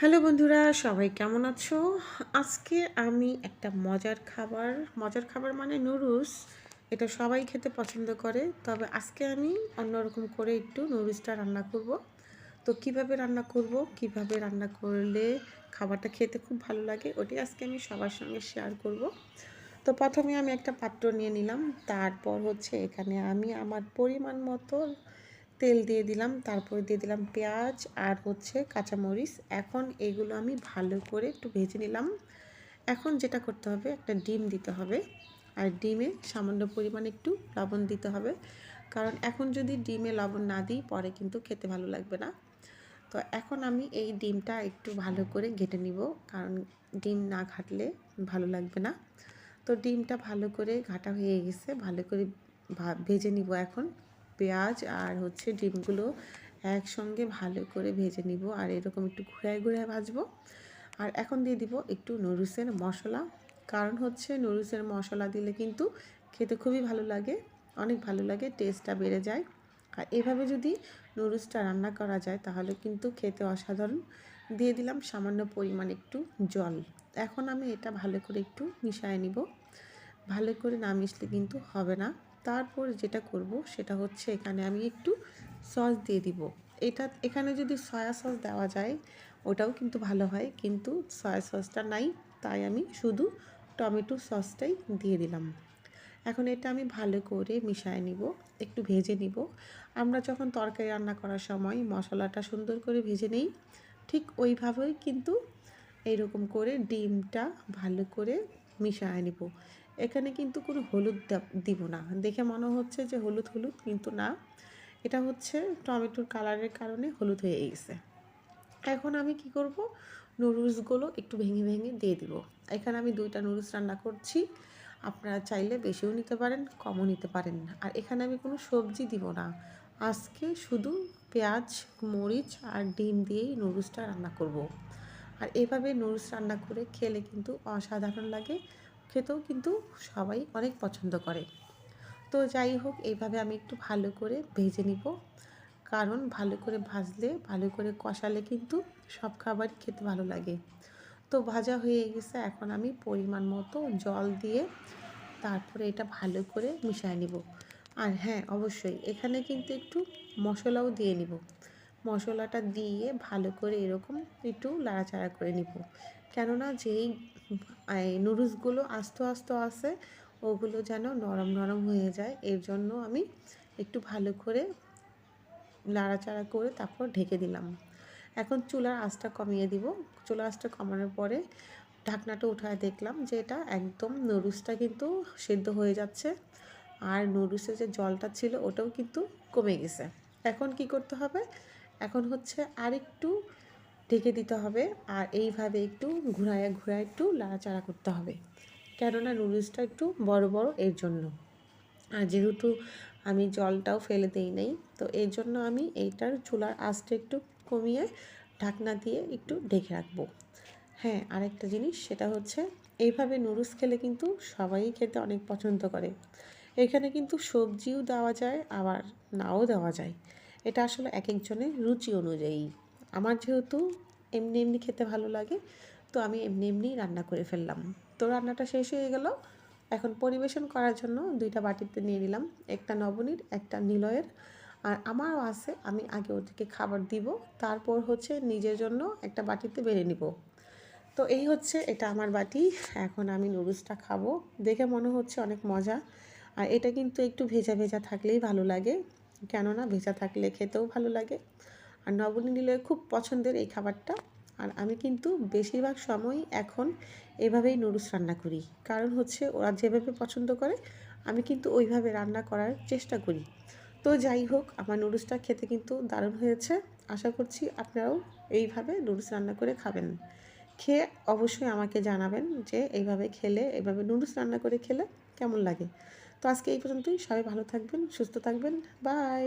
Hello বন্ধুরা, সবাই কেমন আছো? আজকে আমি একটা মজার খাবার মজার খাবার মানে নুডলস, এটা সবাই খেতে পছন্দ করে। তবে আজকে আমি অন্যরকম করে একটু নুডলসটা রান্না করব। তো কীভাবে রান্না করব, কীভাবে রান্না করলে খাবারটা খেতে খুব ভালো লাগে ওটাই আজকে আমি সবার সঙ্গে শেয়ার করব। তো প্রথমে আমি একটা পাত্র নিয়ে নিলাম, তারপর হচ্ছে এখানে আমি আমার পরিমাণ মতো তেল দিয়ে দিলাম, তারপরে দিয়ে দিলাম পেঁয়াজ আর হচ্ছে কাঁচামরিচ। এখন এগুলো আমি ভালো করে একটু ভেজে নিলাম। এখন যেটা করতে হবে, একটা ডিম দিতে হবে। আর ডিমে সামান্য পরিমাণ একটু লবণ দিতে হবে। কারণ এখন যদি ডিমে লবণ না দিই, পরে কিন্তু খেতে ভালো লাগবে না। তো এখন আমি এই ডিমটা একটু ভালো করে ঘেটে নিব, কারণ ডিম না ঘাটলে ভালো লাগবে না। তো ডিমটা ভালো করে ঘাটা হয়ে গেছে, ভালো করে ভেজে নিব এখন। পেঁয়াজ আর হচ্ছে ডিমগুলো একসঙ্গে ভালো করে ভেজে নিব আর এরকম একটু ঘুরায় ঘুরায় ভাজবো। আর এখন দিয়ে দিব একটু নুডলসের মশলা। কারণ হচ্ছে নুডলসের মশলা দিলে কিন্তু খেতে খুবই ভালো লাগে, অনেক ভালো লাগে, টেস্টটা বেড়ে যায়। আর এভাবে যদি নুডলসটা রান্না করা যায় তাহলে কিন্তু খেতে অসাধারণ। দিয়ে দিলাম সামান্য পরিমাণ একটু জল। এখন আমি এটা ভালো করে একটু মিশিয়ে নিব। ভালো করে না মিশলে কিন্তু হবে না। তারপর যেটা করব সেটা হচ্ছে এখানে আমি একটু সস দিয়ে দিব। এটা, এখানে যদি সয়া সস দেওয়া যায়, ওটাও কিন্তু ভালো হয়। কিন্তু সয়া সসটা নাই, তাই আমি শুধু টমেটো সসটাই দিয়ে দিলাম। এখন এটা আমি ভালো করে মিশিয়ে নিব, একটু ভেজে নিব। আমরা যখন তরকারি রান্না করার সময় মশলাটা সুন্দর করে ভেজে নেই, ঠিক ওইভাবেই কিন্তু এইরকম করে ডিমটা ভালো করে মিশিয়ে নিব। এখানে কিন্তু কোনো হলুদ দিব না। দেখে মনে হচ্ছে যে হলুদ হলুদ, কিন্তু না। এটা হচ্ছে টমেটোর কালারের কারণে হলুদ হয়ে গেছে। এখন আমি কি করব? নুডলসগুলো একটু ভেঙে ভেঙে দিয়ে দিব। এখানে আমি দুইটা নুডলস রান্না করছি। আপনারা চাইলে বেশিও নিতে পারেন, কমও নিতে পারেন আর এখানে আমি কোনো সবজি দিব না। আজকে শুধু পেঁয়াজ, মরিচ আর ডিম দিয়েই নুডলসটা রান্না করব। আর এভাবে নুডলস রান্না করে খেলে কিন্তু অসাধারণ লাগে। খেতেও কিন্তু সবাই অনেক পছন্দ করে। তো যাই হোক, এইভাবে আমি একটু ভালো করে ভেজে নিব। কারণ ভালো করে ভাজলে, ভালো করে কষালে কিন্তু সব খাবারই খেতে ভালো লাগে। তো ভাজা হয়ে গেছে, এখন আমি পরিমাণ মতো জল দিয়ে তারপরে এটা ভালো করে মিশিয়ে নিব। আর হ্যাঁ অবশ্যই এখানে কিন্তু একটু মশলাও দিয়ে নিব। মশলাটা দিয়ে ভালো করে এরকম একটু লাড়াচাড়া করে নিব। কেননা যেই নুডলসগুলো আস্ত আস্ত আছে ওগুলো যেন নরম নরম হয়ে যায়, এর জন্য আমি একটু ভালো করে নাড়াচাড়া করে তারপর ঢেকে দিলাম। এখন চুলার আঁচটা কমিয়ে দিব। চুলার আঁচটা কমানোর পরে ঢাকনাটা উঠায় দেখলাম যে এটা একদম নুডলসটা কিন্তু সেদ্ধ হয়ে যাচ্ছে, আর নুডলসের যে জলটা ছিল ওটাও কিন্তু কমে গেছে। এখন কি করতে হবে? এখন হচ্ছে আরেকটু ঢেকে দিতে হবে আর এইভাবে একটু ঘুরায় ঘুরায় একটু লাড়াচাড়া করতে হবে। কেননা নুডলসটা একটু বড় বড় এর জন্য। আর যেহেতু আমি জলটাও ফেলে দিই নাই, তো এর জন্য আমি এইটার চুলার আঁচটা একটু কমিয়ে ঢাকনা দিয়ে একটু ঢেকে রাখব। হ্যাঁ আরেকটা জিনিস সেটা হচ্ছে এইভাবে নুডলস খেলে কিন্তু সবাই খেতে অনেক পছন্দ করে। এখানে কিন্তু সবজিও দেওয়া যায়, আবার নাও দেওয়া যায়। এটা আসলে এক একজনের রুচি অনুযায়ী। আমার যেহেতু এমনি এমনি খেতে ভালো লাগে, তো আমি এমনি এমনি রান্না করে ফেললাম। তো রান্নাটা শেষ হয়ে গেল। এখন পরিবেশন করার জন্য দুইটা বাটিতে নিয়ে নিলাম। একটা নবনীর, একটা নিলয়ের। আর আমারও আছে, আমি আগে ওদেরকে খাবার দিব, তারপর হচ্ছে নিজের জন্য একটা বাটিতে বেড়ে নিব। তো এই হচ্ছে, এটা আমার বাটি। এখন আমি নুডলসটা খাব। দেখে মনে হচ্ছে অনেক মজা। আর এটা কিন্তু একটু ভেজা ভেজা থাকলেই ভালো লাগে। কেননা ভেজা থাকলে খেতেও ভালো লাগে। আর নবনী নিলে খুব পছন্দের এই খাবারটা। আর আমি কিন্তু বেশিরভাগ সময়ই এখন এভাবেই নুডলস রান্না করি। কারণ হচ্ছে ওরা যেভাবে পছন্দ করে, আমি কিন্তু ওইভাবে রান্না করার চেষ্টা করি। তো যাই হোক, আমার নুডলসটা খেতে কিন্তু দারুণ হয়েছে। আশা করছি আপনারাও এইভাবে নুডলস রান্না করে খাবেন। খেয়ে অবশ্যই আমাকে জানাবেন যে এইভাবে খেলে, এইভাবে নুডলস রান্না করে খেলে কেমন লাগে। তো আজকে এই পর্যন্তই। সবাই ভালো থাকবেন, সুস্থ থাকবেন। বাই!